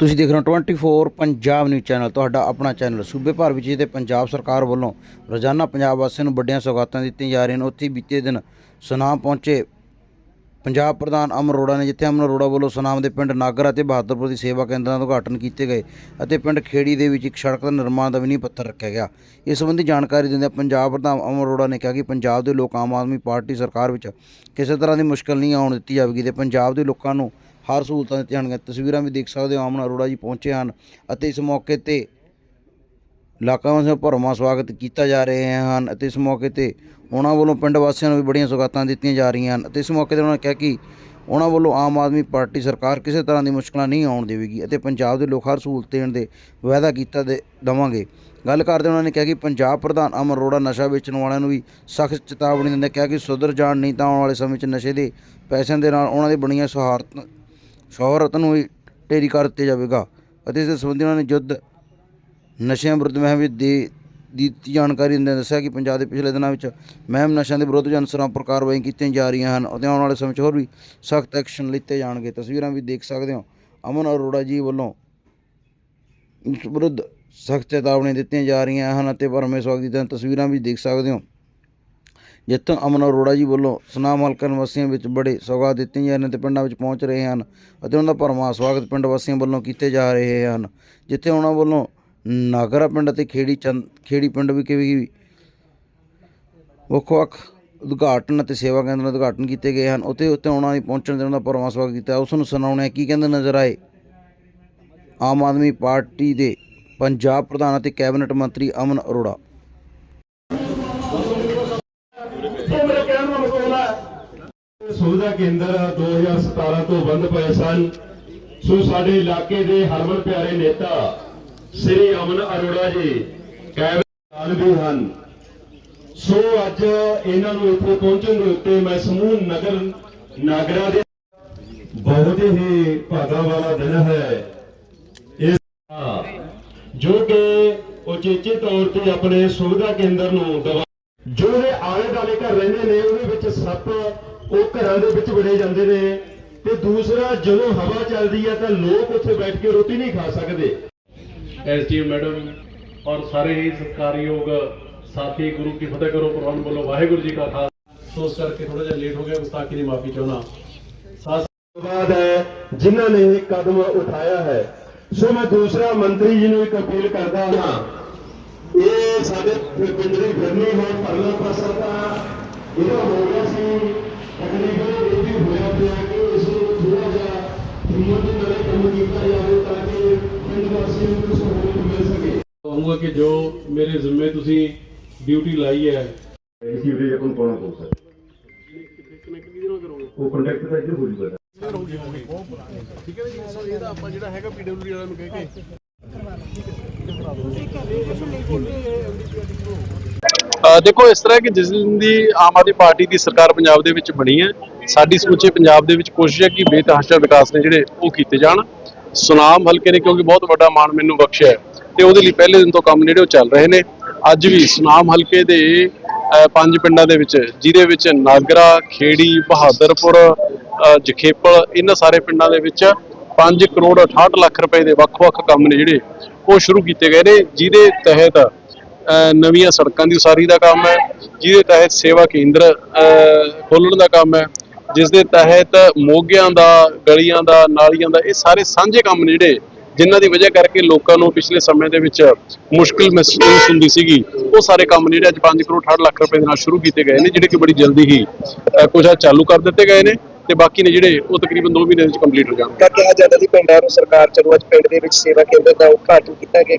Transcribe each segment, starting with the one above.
ਤੁਸੀਂ ਦੇਖ ਰਹੇ ਹੋ 24 ਪੰਜਾਬ ਨਿਊਜ਼ ਚੈਨਲ ਤੁਹਾਡਾ ਆਪਣਾ ਚੈਨਲ ਸੂਬੇ ਭਰ ਵਿੱਚ ਜਿੱਥੇ ਪੰਜਾਬ ਸਰਕਾਰ ਵੱਲੋਂ ਰੋਜ਼ਾਨਾ ਪੰਜਾਬ ਵਾਸੀਆਂ ਨੂੰ ਵੱਡੀਆਂ ਸੌਗਾਤਾਂ ਦਿੱਤੀਆਂ ਜਾ ਰਹੀਆਂ ਨੇ, ਉੱਥੇ ਬੀਤੇ ਦਿਨ ਸੁਨਾਮ ਪਹੁੰਚੇ ਪੰਜਾਬ ਪ੍ਰਧਾਨ ਅਮਰ ਅਰੋੜਾ ਨੇ ਜਿੱਥੇ ਅਮਰ ਅਰੋੜਾ ਵੱਲੋਂ ਸੁਨਾਮ ਦੇ ਪਿੰਡ ਨਾਗਰ ਅਤੇ ਬਹਾਦਰਪੁਰ ਦੀ ਸੇਵਾ ਕੇਂਦਰਾਂ ਦਾ ਉਦਘਾਟਨ ਕੀਤੇ ਗਏ ਅਤੇ ਪਿੰਡ ਖੇੜੀ ਦੇ ਵਿੱਚ ਇੱਕ ਸੜਕ ਦਾ ਨਿਰਮਾਣ ਦਾ ਵੀ ਨੀਂਹ ਪੱਥਰ ਰੱਖਿਆ ਗਿਆ। ਇਸ ਸੰਬੰਧੀ ਜਾਣਕਾਰੀ ਦਿੰਦਿਆਂ ਪੰਜਾਬ ਪ੍ਰਧਾਨ ਅਮਰ ਅਰੋੜਾ ਨੇ ਕਿਹਾ ਕਿ ਪੰਜਾਬ ਦੇ ਲੋਕ ਆਮ ਆਦਮੀ ਪਾਰਟੀ ਸਰਕਾਰ ਵਿੱਚ ਕਿਸੇ ਤਰ੍ਹਾਂ ਦੀ ਮੁਸ਼ਕਲ ਨਹੀਂ ਆਉਣ ਦਿੱਤੀ ਜਾਵੇਗੀ ਤੇ ਪੰਜਾਬ ਦੇ ਲੋਕਾਂ ਨੂੰ ਹਰ ਸਹੂਲਤਾਂ ਦਿੱਤੀਆਂ ਜਾਣਗੀਆਂ। ਤਸਵੀਰਾਂ ਵੀ ਦੇਖ ਸਕਦੇ ਹੋ, ਅਮਨ ਅਰੋੜਾ ਜੀ ਪਹੁੰਚੇ ਹਨ ਅਤੇ ਇਸ ਮੌਕੇ ਤੇ ਇਲਾਕਾ ਵਾਸੀਆਂ ਦਾ ਭਰਵਾਂ ਸਵਾਗਤ ਕੀਤਾ ਜਾ ਰਹੇ ਹਨ ਅਤੇ ਇਸ ਮੌਕੇ ਤੇ ਉਹਨਾਂ ਵੱਲੋਂ ਪਿੰਡ ਵਾਸੀਆਂ ਨੂੰ ਵੀ ਬੜੀਆਂ ਸੌਗਾਤਾਂ ਦਿੱਤੀਆਂ ਜਾ ਰਹੀਆਂ ਹਨ ਅਤੇ ਇਸ ਮੌਕੇ ਤੇ ਉਹਨਾਂ ਨੇ ਕਿਹਾ ਕਿ ਉਹਨਾਂ ਵੱਲੋਂ ਆਮ ਆਦਮੀ ਪਾਰਟੀ ਸਰਕਾਰ ਕਿਸੇ ਤਰ੍ਹਾਂ ਦੀ ਮੁਸ਼ਕਲਾਂ ਨਹੀਂ ਆਉਣ ਦੇਵੇਗੀ ਅਤੇ ਪੰਜਾਬ ਦੇ ਲੋਕ ਹਰ ਸਹੂਲਤ ਦੇਣ ਦੇ ਵਾਅਦਾ ਕੀਤਾ ਦੇ ਦਵਾਂਗੇ। ਗੱਲ ਕਰਦੇ ਉਹਨਾਂ ਨੇ ਕਿਹਾ ਕਿ ਪੰਜਾਬ ਪ੍ਰਧਾਨ ਅਮਰ ਅਰੋੜਾ ਨਸ਼ਾ ਵੇਚਣ ਵਾਲਿਆਂ ਨੂੰ ਵੀ ਸਖਤ ਚੇਤਾਵਨੀ ਦਿੰਦੇ ਕਿਹਾ ਕਿ ਸੁਧਰ ਜਾਣ ਨਹੀਂ ਤਾਂ ਆਉਣ ਵਾਲੇ ਸਮੇਂ 'ਚ ਨਸ਼ੇ ਦੇ ਪੈਸਿਆਂ ਦੇ ਨਾਲ ਉਹਨਾਂ ਦੀ ਬਣੀਆਂ ਸਹਾਰਤ ਸ਼ੋਹਰਤ ਨੂੰ ਵੀ ਢੇਰੀ ਕਰ ਦਿੱਤਾ ਜਾਵੇਗਾ ਅਤੇ ਇਸ ਦੇ ਸੰਬੰਧੀ ਉਹਨਾਂ ਨੇ ਯੁੱਧ ਨਸ਼ਿਆਂ ਵਿਰੁੱਧ ਮੁਹਿੰਮ ਵਿੱਚ ਦੇ ਦੀ ਜਾਣਕਾਰੀ ਦਿੰਦਿਆਂ ਦੱਸਿਆ ਕਿ ਪੰਜਾਬ ਦੇ ਪਿਛਲੇ ਦਿਨਾਂ ਵਿੱਚ ਮਹਿਮ ਨਸ਼ਿਆਂ ਦੇ ਵਿਰੁੱਧ ਜਨਸਰਾਂ ਉੱਪਰ ਕਾਰਵਾਈ ਕੀਤੀਆਂ ਜਾ ਰਹੀਆਂ ਹਨ ਅਤੇ ਆਉਣ ਵਾਲੇ ਸਮੇਂ 'ਚ ਹੋਰ ਵੀ ਸਖਤ ਐਕਸ਼ਨ ਲਿੱਤੇ ਜਾਣਗੇ। ਤਸਵੀਰਾਂ ਵੀ ਦੇਖ ਸਕਦੇ ਹੋ। ਅਮਨ ਅਰੋੜਾ ਜੀ ਵੱਲੋਂ ਇਸ ਵਿਰੁੱਧ ਸਖਤ ਚੇਤਾਵਨੀ ਦਿੱਤੀਆਂ ਜਾ ਰਹੀਆਂ ਹਨ ਅਤੇ ਭਰਮੇ ਸਵਾਗਤ ਦੀਆਂ ਤਸਵੀਰਾਂ ਵੀ ਦੇਖ ਸਕਦੇ ਹੋ। ਜਿੱਥੋਂ ਅਮਨ ਅਰੋੜਾ ਜੀ ਵੱਲੋਂ ਸੁਨਾਮ ਹਲਕਾ ਨਿਵਾਸੀਆਂ ਵਿੱਚ ਬੜੇ ਸੌਗਾਤ ਦਿੱਤੀਆਂ ਜਾ ਰਹੀਆਂ ਨੇ ਤੇ ਪਿੰਡਾਂ ਵਿੱਚ ਪਹੁੰਚ ਰਹੇ ਹਨ ਅਤੇ ਉਹਨਾਂ ਦਾ ਭਰਵਾਂ ਸਵਾਗਤ ਪਿੰਡ ਵਾਸੀਆਂ ਵੱਲੋਂ ਕੀਤੇ ਜਾ ਰਹੇ ਹਨ। ਜਿੱਥੇ ਉਹਨਾਂ ਵੱਲੋਂ ਨਾਗਰਾ ਪਿੰਡ ਅਤੇ ਖੇੜੀ ਚੰਦ, ਖੇੜੀ ਪਿੰਡ ਵਿਖੇ ਵੀ। ਵੱਖ ਵੱਖ ਉਦਘਾਟਨ ਅਤੇ ਸੇਵਾ ਕੇਂਦਰ ਦੇ ਉਦਘਾਟਨ ਕੀਤੇ ਗਏ ਹਨ। ਉੱਥੇ ਉੱਤੇ ਉਹਨਾਂ ਦੀ ਪਹੁੰਚਣ ਦੇ ਉਹਨਾਂ ਦਾ ਭਰਵਾਂ ਸਵਾਗਤ ਕੀਤਾ। ਉਸ ਨੂੰ ਸੁਣਾਉਣਾ ਕੀ ਕਹਿੰਦੇ ਨਜ਼ਰ ਆਏ। ਆਮ ਆਦਮੀ ਪਾਰਟੀ ਦੇ ਪੰਜਾਬ ਪ੍ਰਧਾਨ ਅਤੇ ਕੈਬਨਿਟ ਮੰਤਰੀ ਅਮਨ ਅਰੋੜਾ। ਇਹ ਮੇਰੇ ਕਹਿਣ ਸੁਵਿਧਾ ਕੇਂਦਰ 2017 ਤੋਂ ਬੰਦ ਪਏ ਸਨ। ਸੋ ਸਾਡੇ ਇਲਾਕੇ ਦੇ ਹਰਮਨ ਪਿਆਰੇ ਨੇਤਾ ਸ੍ਰੀ ਅਮਨ ਅਰੋੜਾ ਜੀ ਕੈਬਨਿਟ ਵੀ ਹਨ। ਸੋ ਅੱਜ ਇਹਨਾਂ ਨੂੰ ਇੱਥੇ ਪਹੁੰਚਣ ਦੇ ਉੱਤੇ ਮੈਂ ਸਮੂਹ ਨਗਰ, ਨਾਗਰਾ ਦੇ ਬਹੁਤ ਹੀ ਭਾਗਾ ਵਾਲਾ ਦਿਨ ਹੈ। ਇਸ ਜੋ ਕਿ ਉਚੇਚੇ ਤੌਰ ਤੇ ਆਪਣੇ ਸੁਵਿਧਾ ਕੇਂਦਰ ਨੂੰ ਦਵਾ ਜੋ ਇਹ ਆਲੇ ਦਾਲੇ ਘਰ ਰਹਿੰਦੇ ਨੇ, ਉਹਦੇ ਵਿੱਚ ਸੱਪ ਉਹ ਘਰਾਂ ਦੇ ਵਿੱਚ ਵੜੇ ਜਾਂਦੇ ਨੇ। ਤੇ ਦੂਸਰਾ, ਜਦੋਂ ਹਵਾ ਚੱਲਦੀ ਹੈ ਤਾਂ ਲੋਕ ਉੱਥੇ ਬੈਠ ਕੇ ਰੋਟੀ ਨਹੀਂ ਖਾ ਸਕਦੇ। ਐਸਡੀਐਮ ਮੈਡਮ ਔਰ ਸਾਰੇ ਹੀ ਸਤਿਕਾਰਯੋਗ ਸਾਥੀ, ਗੁਰੂ ਕੀ ਫਤਿਹ ਕਰੋ ਪ੍ਰਵਾਨ ਬੋਲੋ ਵਾਹਿਗੁਰੂ ਜੀ ਕਾ ਖਾਲਸਾ। ਸੋ ਇਸ ਕਰਕੇ ਥੋੜਾ ਜਿਹਾ ਲੇਟ ਹੋ ਗਿਆ, ਗੁਸਤਾਖੀ ਦੀ ਮਾਫੀ ਚਾਹੁੰਦਾ ਸਾਥ ਤੋਂ ਬਾਅਦ ਹੈ ਜਿਨ੍ਹਾਂ ਨੇ ਕਦਮ ਉਠਾਇਆ ਹੈ, ਸੋ ਮੈਂ ਦੂਸਰਾ ਮੰਤਰੀ ਜੀ ਨੂੰ ਇੱਕ ਅਪੀਲ ਕਰਦਾ ਹਾਂ। ਇਹ ਸਾਡੇ ਪਿੰਡ ਦੀ ਹੈ ਪਰਲਾ ਪਾਸਾ ਤਾਂ ਇਹਦਾ ਹੋ ਗਿਆ ਸੀ, ਤਕਰੀਬਨ ਜਿਹਾ ਹਿੰਮਤ ਦੇ ਨਾਲ ਕੰਮ ਕੀਤਾ ਜਾਵੇ ਤਾਂ ਕਿ ਪਿੰਡ ਵਾਸੀਆਂ ਨੂੰ ਕੁਝ ਸਹੂਲਤ ਮਿਲ ਸਕੇ ਕਹੂੰਗਾ ਕਿ ਜੋ ਮੇਰੇ ਜ਼ਿੰਮੇ ਤੁਸੀਂ ਡਿਊਟੀ ਲਾਈ ਹੈ। ਇਸ ਜੇ ਕੋਈ ਪਾਉਣਾ ਪਊ ਸਰ? ਉਹ ਕੰਟੈਕਟ ਤਾਂ ਇੱਧਰ ਹੋ ਜੂਗਾ। ਠੀਕ ਹੈ ਜੀ ਇਹਦਾ ਆਪਾਂ ਜਿਹੜਾ ਹੈਗਾ ਪੀਡਬਲਯੂ ਵਾਲਿਆਂ ਨੂੰ ਕਹਿ ਕੇ ਅ, ਦੇਖੋ, ਇਸ ਤਰ੍ਹਾਂ ਕਿ ਜਿਸ ਦਿਨ ਦੀ ਆਮ ਆਦਮੀ ਪਾਰਟੀ ਦੀ ਸਰਕਾਰ ਪੰਜਾਬ ਦੇ ਵਿੱਚ ਬਣੀ ਹੈ, ਸਾਡੀ ਸਮੁੱਚੇ ਪੰਜਾਬ ਦੇ ਵਿੱਚ ਕੋਸ਼ਿਸ਼ ਹੈ ਕਿ ਬੇਤਹਾਸ਼ਾ ਵਿਕਾਸ ਨੇ ਜਿਹੜੇ ਉਹ ਕੀਤੇ ਜਾਣ। ਸੁਨਾਮ ਹਲਕੇ ਨੇ ਕਿਉਂਕਿ ਬਹੁਤ ਵੱਡਾ ਮਾਣ ਮੈਨੂੰ ਬਖਸ਼ਿਆ ਹੈ ਤੇ ਉਹਦੇ ਲਈ ਪਹਿਲੇ ਦਿਨ ਤੋਂ ਕੰਮ ਜਿਹੜੇ ਉਹ ਚੱਲ ਰਹੇ ਨੇ। ਅੱਜ ਵੀ ਸੁਨਾਮ ਹਲਕੇ ਦੇ ਪੰਜ ਪਿੰਡਾਂ ਦੇ ਵਿੱਚ, ਜਿਹਦੇ ਵਿੱਚ ਨਾਗਰਾ, ਖੇੜੀ, ਬਹਾਦਰਪੁਰ ਜਖੇਪਲ, ਇਹਨਾਂ ਸਾਰੇ ਪਿੰਡਾਂ ਦੇ ਵਿੱਚ 5 ਕਰੋੜ 68 ਲੱਖ ਰੁਪਏ ਦੇ ਵੱਖ-ਵੱਖ ਕੰਮ ਨੇ ਜਿਹੜੇ ਉਹ ਸ਼ੁਰੂ ਕੀਤੇ ਗਏ ਨੇ, ਜਿਹਦੇ ਤਹਿਤ ਨਵੀਆਂ ਸੜਕਾਂ ਦੀ ਉਸਾਰੀ ਦਾ ਕੰਮ ਹੈ ਜਿਹਦੇ ਤਹਿਤ ਸੇਵਾ ਕੇਂਦਰ ਅ, ਖੋਲ੍ਹਣ ਦਾ ਕੰਮ ਹੈ ਜਿਸ ਦੇ ਤਹਿਤ ਮੋਗਿਆਂ ਦਾ ਗਲੀਆਂ ਦਾ ਨਾਲੀਆਂ ਦਾ ਇਹ ਸਾਰੇ ਸਾਂਝੇ ਕੰਮ ਨੇ ਜਿਹੜੇ ਜਿਨ੍ਹਾਂ ਦੀ ਵਜ੍ਹਾ ਕਰਕੇ ਲੋਕਾਂ ਨੂੰ ਪਿਛਲੇ ਸਮੇਂ ਦੇ ਵਿੱਚ ਮੁਸ਼ਕਲ ਮਹਿਸੂਸ ਹੁੰਦੀ ਸੀਗੀ। ਉਹ ਸਾਰੇ ਕੰਮ ਜਿਹੜੇ ਅੱਜ 5 ਕਰੋੜ 68 ਲੱਖ ਰੁਪਏ ਦੇ ਨਾਲ ਸ਼ੁਰੂ ਕੀਤੇ ਗਏ ਨੇ ਜਿਹੜੇ ਕਿ ਬੜੀ ਜਲਦੀ ਹੀ ਅ, ਕੁਝ ਆ ਚਾਲੂ ਕਰ ਦਿੱਤੇ ਗਏ ਨੇ ਤੇ ਬਾਕੀ ਨੇ ਜਿਹੜੇ ਉਹ ਤਕਰੀਬਨ 2 ਮਹੀਨੇ ਵਿੱਚ ਕੰਪਲੀਟ ਹੋ ਜਾਣਗੇ। ਤਾਂ ਕਿਹਾ ਜਾਂਦਾ ਸੀ ਪਿੰਡਾਂ ਨੂੰ ਸਰਕਾਰ ਚਲੋ ਅੱਜ ਪਿੰਡ ਦੇ ਵਿੱਚ ਸੇਵਾ ਕੇਂਦਰ ਦਾ ਉਦਘਾਟਨ ਕੀਤਾ ਗਿਆ।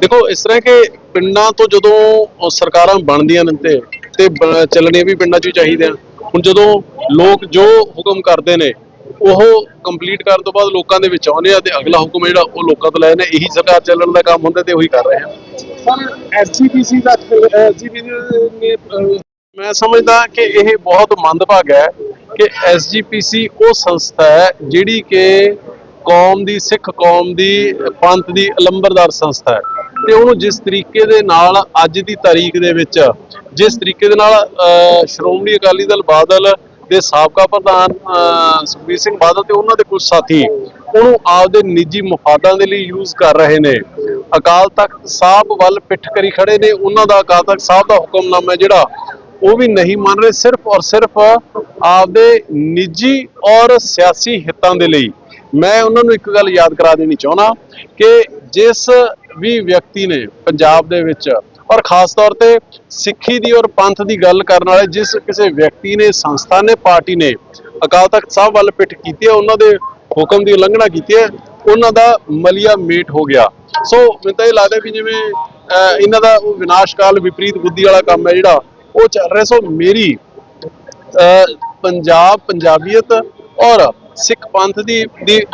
ਦੇਖੋ ਇਸ ਤਰ੍ਹਾਂ ਕਿ ਪਿੰਡਾਂ ਤੋਂ ਜਦੋਂ ਸਰਕਾਰਾਂ ਬਣਦੀਆਂ ਨੇ ਤੇ ਚੱਲਣੀਆਂ ਵੀ ਪਿੰਡਾਂ 'ਚ ਹੀ ਚਾਹੀਦੇ ਆ ਹੁਣ ਜਦੋਂ ਲੋਕ ਜੋ ਹੁਕਮ ਕਰਦੇ ਨੇ ਉਹ ਕੰਪਲੀਟ ਕਰਨ ਤੋਂ ਬਾਅਦ ਲੋਕਾਂ ਦੇ ਵਿੱਚ ਆਉਂਦੇ ਆ ਤੇ ਅਗਲਾ ਹੁਕਮ ਜਿਹੜਾ ਉਹ ਲੋਕਾਂ ਤੋਂ ਲੈ ਨੇ ਇਹੀ ਸਰਕਾਰ ਚੱਲਣ ਦਾ ਕੰਮ ਹੁੰਦਾ ਤੇ ਉਹੀ ਕਰ ਰਹੇ ਆ। ਸਰ ਐਸਜੀਪੀਸੀ ਦਾ ਐਸਜੀਪੀਸੀ ਨੇ ਮੈਂ ਸਮਝਦਾ ਕਿ ਇਹ ਬਹੁਤ ਮੰਦਭਾਗਾ ਹੈ ਕਿ ਐਸਜੀਪੀਸੀ ਉਹ ਸੰਸਥਾ ਹੈ ਜਿਹੜੀ ਕਿ ਕੌਮ ਦੀ, ਸਿੱਖ ਕੌਮ ਦੀ, ਪੰਥ ਦੀ ਅਲੰਬਰਦਾਰ ਸੰਸਥਾ ਹੈ। ਤੇ ਉਹਨੂੰ ਜਿਸ ਤਰੀਕੇ ਦੇ ਨਾਲ ਅੱਜ ਦੀ ਤਾਰੀਖ ਦੇ ਵਿੱਚ, ਜਿਸ ਤਰੀਕੇ ਦੇ ਨਾਲ ਸ਼੍ਰੋਮਣੀ ਅਕਾਲੀ ਦਲ ਬਾਦਲ ਦੇ ਸਾਬਕਾ ਪ੍ਰਧਾਨ ਸੁਖਬੀਰ ਸਿੰਘ ਬਾਦਲ ਤੇ ਉਹਨਾਂ ਦੇ ਕੁਝ ਸਾਥੀ ਉਹਨੂੰ ਆਪਦੇ ਨਿੱਜੀ ਮਫਾਦਾਂ ਦੇ ਲਈ ਯੂਜ਼ ਕਰ ਰਹੇ ਨੇ। ਅਕਾਲ ਤਖਤ ਸਾਹਿਬ ਵੱਲ ਪਿੱਠ ਕਰੀ ਖੜੇ ਨੇ। ਉਹਨਾਂ ਦਾ ਅਕਾਲ ਤਖਤ ਸਾਹਿਬ ਦਾ ਹੁਕਮਨਾਮਾ ਜਿਹੜਾ, ਉਹ ਵੀ ਨਹੀਂ ਮੰਨ ਰਹੇ। ਸਿਰਫ ਔਰ ਸਿਰਫ ਆਪਦੇ ਨਿੱਜੀ ਔਰ ਸਿਆਸੀ ਹਿੱਤਾਂ ਦੇ ਲਈ ਮੈਂ ਉਹਨਾਂ ਨੂੰ ਇੱਕ ਗੱਲ ਯਾਦ ਕਰਾ ਦੇਣੀ ਚਾਹੁੰਦਾ ਕਿ ਜਿਸ ਵੀ ਵਿਅਕਤੀ ਨੇ ਪੰਜਾਬ ਦੇ ਵਿੱਚ ਔਰ ਖਾਸ ਤੌਰ ਤੇ ਸਿੱਖੀ ਦੀ ਔਰ ਪੰਥ ਦੀ ਗੱਲ ਕਰਨ ਵਾਲੇ ਜਿਸ ਕਿਸੇ ਵਿਅਕਤੀ ਨੇ, ਸੰਸਥਾ ਨੇ, ਪਾਰਟੀ ਨੇ ਅਕਾਲ ਤਖਤ ਸਾਹਿਬ ਵੱਲ ਪਿੱਠ ਕੀਤੀ ਹੈ, ਉਹਨਾਂ ਦੇ ਹੁਕਮ ਦੀ ਉਲੰਘਣਾ ਕੀਤੀ ਹੈ, ਉਹਨਾਂ ਦਾ ਮਲੀਆ ਮੇਟ ਹੋ ਗਿਆ। ਸੋ ਮੈਨੂੰ ਤਾਂ ਇਹ ਲੱਗਦਾ ਵੀ ਜਿਵੇਂ ਇਹਨਾਂ ਦਾ ਉਹ ਵਿਨਾਸ਼ਕਾਲ ਵਿਪਰੀਤ ਬੁੱਧੀ ਵਾਲਾ ਕੰਮ ਹੈ ਜਿਹੜਾ, ਉਹ ਚੱਲ ਰਿਹਾ। ਸੋ ਮੇਰੀ ਪੰਜਾਬ, ਪੰਜਾਬੀਅਤ ਔਰ ਸਿੱਖ ਪੰਥ ਦੀ, ਦੇ-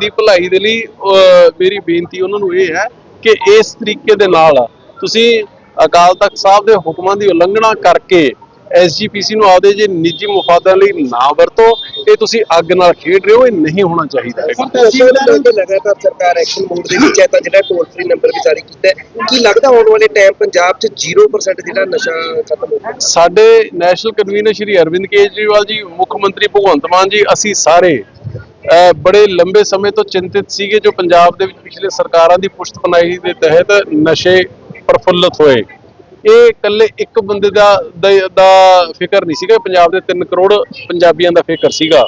ਦੀ ਭਲਾਈ ਦੇ ਲਈ, ਅਹ, ਮੇਰੀ ਬੇਨਤੀ ਉਹਨਾਂ ਨੂੰ ਇਹ ਹੈ ਕਿ ਇਸ ਤਰੀਕੇ ਦੇ ਨਾਲ ਤੁਸੀਂ ਅਕਾਲ ਤਖਤ ਸਾਹਿਬ ਦੇ ਹੁਕਮਾਂ ਦੀ ਉਲੰਘਣਾ ਕਰਕੇ ਐਸਜੀਪੀਸੀ ਨੂੰ ਆਪਦੇ ਜੇ ਨਿੱਜੀ ਮੁਫਾਦਾਂ ਲਈ ਨਾ ਵਰਤੋ ਇਹ ਤੁਸੀਂ ਅੱਗ ਨਾਲ ਖੇਡ ਰਹੇ ਹੋ ਇਹ ਨਹੀਂ ਹੋਣਾ ਚਾਹੀਦਾ ਹੈਗਾ। ਤਹਿਸੀਲਦਾਰਾਂ ਦੇ ਲਗਾਤਾਰ ਸਰਕਾਰ ਐਕਸ਼ਨ ਮੋਡ ਦੇ ਵਿੱਚ ਹੈ ਤਾਂ ਜਿਹੜਾ ਟੋਲ ਫ੍ਰੀ ਨੰਬਰ ਵੀ ਜਾਰੀ ਕੀਤਾ ਹੈ ਕੀ ਲੱਗਦਾ ਆਉਣ ਵਾਲੇ ਟਾਈਮ ਪੰਜਾਬ 'ਚ 0% ਜਿਹੜਾ ਨਸ਼ਾ ਖਤਮ ਹੋ ਜਾਊਗਾ ਸਾਡੇ ਨੈਸ਼ਨਲ ਕਨਵੀਨਰ ਸ਼੍ਰੀ ਅਰਵਿੰਦ ਕੇਜਰੀਵਾਲ ਜੀ ਮੁੱਖ ਮੰਤਰੀ ਭਗਵੰਤ ਮਾਨ ਜੀ ਅਸੀਂ ਸਾਰੇ ਬੜੇ ਲੰਬੇ ਸਮੇਂ ਤੋਂ ਚਿੰਤਿਤ ਸੀਗੇ ਜੋ ਪੰਜਾਬ ਦੇ ਵਿੱਚ ਪਿਛਲੇ ਸਰਕਾਰਾਂ ਦੀ ਪੁਸ਼ਤਪਨਾਹੀ ਦੇ ਤਹਿਤ ਨਸ਼ੇ ਪ੍ਰਫੁੱਲਤ ਹੋਏ। ਇਹ ਇਕੱਲੇ ਇੱਕ ਬੰਦੇ ਦਾ ਦਾ- ਫਿਕਰ ਨਹੀਂ ਸੀਗਾ। ਪੰਜਾਬ ਦੇ 3 ਕਰੋੜ ਪੰਜਾਬੀਆਂ ਦਾ ਫਿਕਰ ਸੀਗਾ।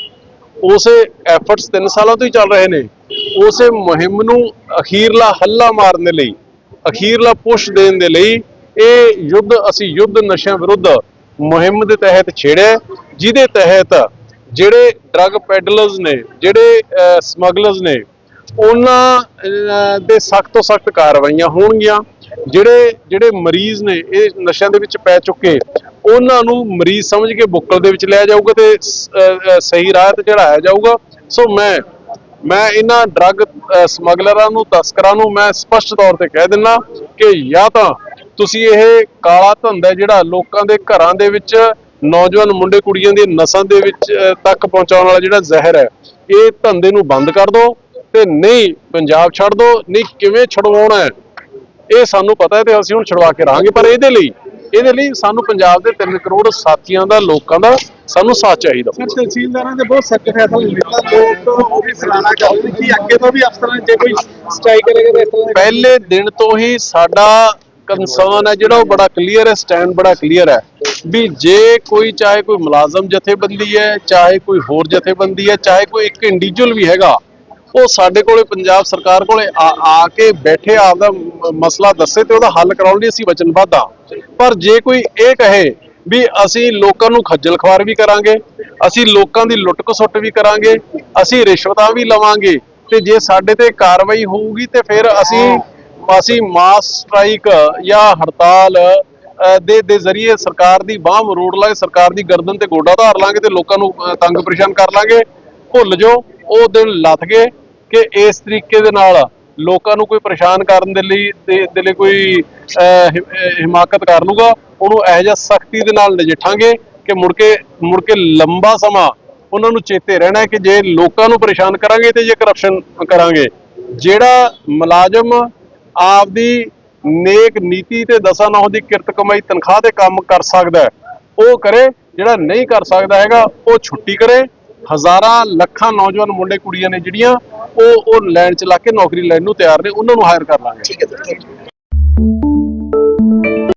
ਉਸੇ ਐਫਰਟਸ 3 ਸਾਲਾਂ ਤੋਂ ਹੀ ਚੱਲ ਰਹੇ ਨੇ। ਉਸੇ ਮੁਹਿੰਮ ਨੂੰ ਅਖੀਰਲਾ ਹੱਲਾ ਮਾਰਨ ਦੇ ਲਈ, ਅਖੀਰਲਾ ਪੁਸ਼ ਦੇਣ ਦੇ ਲਈ ਇਹ ਯੁੱਧ, ਅਸੀਂ ਯੁੱਧ ਨਸ਼ਿਆਂ ਵਿਰੁੱਧ ਮੁਹਿੰਮ ਦੇ ਤਹਿਤ ਛੇੜਿਆ ਜਿਹਦੇ ਤਹਿਤ ਜਿਹੜੇ ਡਰੱਗ ਪੈਡਲਰਸ ਨੇ, ਜਿਹੜੇ ਸਮਗਲਰਸ ਨੇ, ਉਹਨਾਂ ਦੇ ਸਖਤ ਤੋਂ ਸਖਤ ਕਾਰਵਾਈਆਂ ਹੋਣਗੀਆਂ। ਜਿਹੜੇ ਜਿਹੜੇ ਮਰੀਜ਼ ਨੇ, ਇਹ ਨਸ਼ਿਆਂ ਦੇ ਵਿੱਚ ਪੈ ਚੁੱਕੇ, ਉਹਨਾਂ ਨੂੰ ਮਰੀਜ਼ ਸਮਝ ਕੇ ਬੁੱਕਲ ਦੇ ਵਿੱਚ ਲਿਆ ਜਾਊਗਾ ਤੇ ਸਹੀ ਰਾਹ ਤੇ ਚੜਾਇਆ ਜਾਊਗਾ। ਸੋ ਮੈਂ ਮੈਂ ਇਹਨਾਂ ਡਰੱਗ ਸਮਗਲਰਾਂ ਨੂੰ, ਤਸਕਰਾਂ ਨੂੰ ਮੈਂ ਸਪਸ਼ਟ ਤੌਰ ਤੇ ਕਹਿ ਦਿੰਦਾ ਕਿ ਜਾਂ ਤਾਂ ਤੁਸੀਂ ਇਹ ਕਾਲਾ ਧੰਦਾ ਜਿਹੜਾ ਲੋਕਾਂ ਦੇ ਘਰਾਂ ਦੇ ਵਿੱਚ ਨੌਜਵਾਨ ਮੁੰਡੇ ਕੁੜੀਆਂ ਦੀ ਨਸਾਂ ਦੇ ਵਿੱਚ ਤੱਕ ਪਹੁੰਚਾਉਣ ਵਾਲਾ ਜਿਹੜਾ ਜ਼ਹਿਰ ਹੈ, ਇਹ ਧੰਦੇ ਨੂੰ ਬੰਦ ਕਰ ਦਿਓ ਤੇ ਨਹੀਂ ਪੰਜਾਬ ਛੱਡ ਦਿਓ ਨਹੀਂ ਕਿਵੇਂ ਛਡਵਾਉਣਾ ਹੈ। ਇਹ ਸਾਨੂੰ ਪਤਾ ਹੈ ਤੇ ਅਸੀਂ ਹੁਣ ਛੁਡਵਾ ਕੇ ਰਹਾਂਗੇ ਪਰ ਇਹਦੇ ਲਈ ਇਹਦੇ ਲਈ ਸਾਨੂੰ ਪੰਜਾਬ ਦੇ 3 ਕਰੋੜ ਸਾਥੀਆਂ ਦਾ ਲੋਕਾਂ ਦਾ ਸਾਨੂੰ ਸਾਥ ਚਾਹੀਦਾ। ਸਰ ਤਹਿਸੀਲਦਾਰਾਂ ਦੇ ਬਹੁਤ ਸਖਤ ਫੈਸਲਾ ਲਿੱਤਾ ਲੋਕ ਉਹ ਵੀ ਸਰਾਹਨਾ ਕਰਦੇ ਕਿ ਅੱਗੇ ਤੋਂ ਵੀ ਅਫਸਰਾਂ ਜੇ ਕੋਈ ਸਟ੍ਰਾਈਕ ਕਰੇਗਾ ਤਾਂ ਇਸ ਤਰ੍ਹਾਂ ਪਹਿਲੇ ਦਿਨ ਤੋਂ ਹੀ ਸਾਡਾ ਕੰਸਰਨ ਹੈ ਜਿਹੜਾ ਉਹ ਬੜਾ ਕਲੀਅਰ ਹੈ ਸਟੈਂਡ ਬੜਾ ਕਲੀਅਰ ਹੈ ਵੀ ਜੇ ਕੋਈ ਚਾਹੇ ਕੋਈ ਮੁਲਾਜ਼ਮ ਜਥੇਬੰਦੀ ਹੈ ਚਾਹੇ ਕੋਈ ਹੋਰ ਜਥੇਬੰਦੀ ਹੈ ਚਾਹੇ ਕੋਈ ਇੱਕ ਇੰਡੀਵਿਜੂਅਲ ਵੀ ਹੈਗਾ ਉਹ ਸਾਡੇ ਕੋਲੇ ਪੰਜਾਬ ਸਰਕਾਰ ਕੋਲੇ ਆ ਆ ਕੇ ਬੈਠੇ ਆਪਦਾ ਮ- ਮਸਲਾ ਦੱਸੇ ਤੇ ਉਹਦਾ ਹੱਲ ਕਰਾਉਣ ਲਈ ਅਸੀਂ ਵਚਨਬੱਧ ਹਾਂ ਪਰ ਜੇ ਕੋਈ ਇਹ ਕਹੇ ਵੀ ਅਸੀਂ ਲੋਕਾਂ ਨੂੰ ਖੱਜਲ ਖਵਾਰ ਵੀ ਕਰਾਂਗੇ, ਅਸੀਂ ਲੋਕਾਂ ਦੀ ਲੁੱਟ ਖਸੁੱਟ ਵੀ ਕਰਾਂਗੇ, ਅਸੀਂ ਰਿਸ਼ਵਤਾਂ ਵੀ ਲਵਾਂਗੇ, ਤੇ ਜੇ ਸਾਡੇ ਤੇ ਕਾਰਵਾਈ ਹੋਊਗੀ ਤੇ ਫਿਰ ਅਸੀਂ ਅਸੀਂ ਮਾਸ ਸਟ੍ਰਾਈਕ ਜਾਂ ਹੜਤਾਲ ਦੇ ਦੇ ਜ਼ਰੀਏ ਸਰਕਾਰ ਦੀ ਬਾਹ ਮਰੋੜ ਲਾਂਗੇ, ਸਰਕਾਰ ਦੀ ਗਰਦਨ ਤੇ ਗੋਡਾ ਧਾਰ ਲਾਂਗੇ ਤੇ ਲੋਕਾਂ ਨੂੰ ਤੰਗ ਪਰੇਸ਼ਾਨ ਕਰ ਲਾਂਗੇ। ਭੁੱਲ ਜਾਓ, ਉਹ ਦਿਨ ਲੱਥ ਗਏ। ਕਿ ਇਸ ਤਰੀਕੇ ਦੇ ਨਾਲ ਲੋਕਾਂ ਨੂੰ ਕੋਈ ਪਰੇਸ਼ਾਨ ਕਰਨ ਦੇ ਲਈ ਦੇ ਦੇ ਲਈ ਕੋਈ ਹਿਮਾਕਤ ਕਰ ਲੂਗਾ ਉਹਨੂੰ ਇਹੋ ਜਿਹਾ ਸਖਤੀ ਦੇ ਨਾਲ ਨਜਿੱਠਾਂਗੇ ਕਿ ਮੁੜ ਕੇ ਮੁੜ ਕੇ ਲੰਬਾ ਸਮਾਂ ਉਹਨਾਂ ਨੂੰ ਚੇਤੇ ਰਹਿਣਾ ਕਿ ਜੇ ਲੋਕਾਂ ਨੂੰ ਪਰੇਸ਼ਾਨ ਕਰਾਂਗੇ ਤੇ ਜੇ ਕਰਪਸ਼ਨ ਕਰਾਂਗੇ। ਜਿਹੜਾ ਮੁਲਾਜ਼ਮ ਆਪਦੀ ਨੇਕ ਨੀਤੀ ਤੇ ਦਸਾਂ ਨੌ ਦੀ ਕਿਰਤ ਕਮਾਈ ਤਨਖਾਹ ਤੇ ਕੰਮ ਕਰ ਸਕਦਾ ਉਹ ਕਰੇ, ਜਿਹੜਾ ਨਹੀਂ ਕਰ ਸਕਦਾ ਹੈਗਾ, ਉਹ ਛੁੱਟੀ ਕਰੇ ਹਜ਼ਾਰਾਂ ਲੱਖਾਂ ਨੌਜਵਾਨ ਮੁੰਡੇ ਕੁੜੀਆਂ ਨੇ ਜਿਹੜੀਆਂ ਉਹ ਉਹ ਲੈਣ ਚ ਲਾ ਕੇ ਨੌਕਰੀ ਲੈਣ ਨੂੰ ਤਿਆਰ ਨੇ, ਉਹਨਾਂ ਨੂੰ ਹਾਇਰ ਕਰ ਲਾਂਗੇ। ਠੀਕ ਹੈ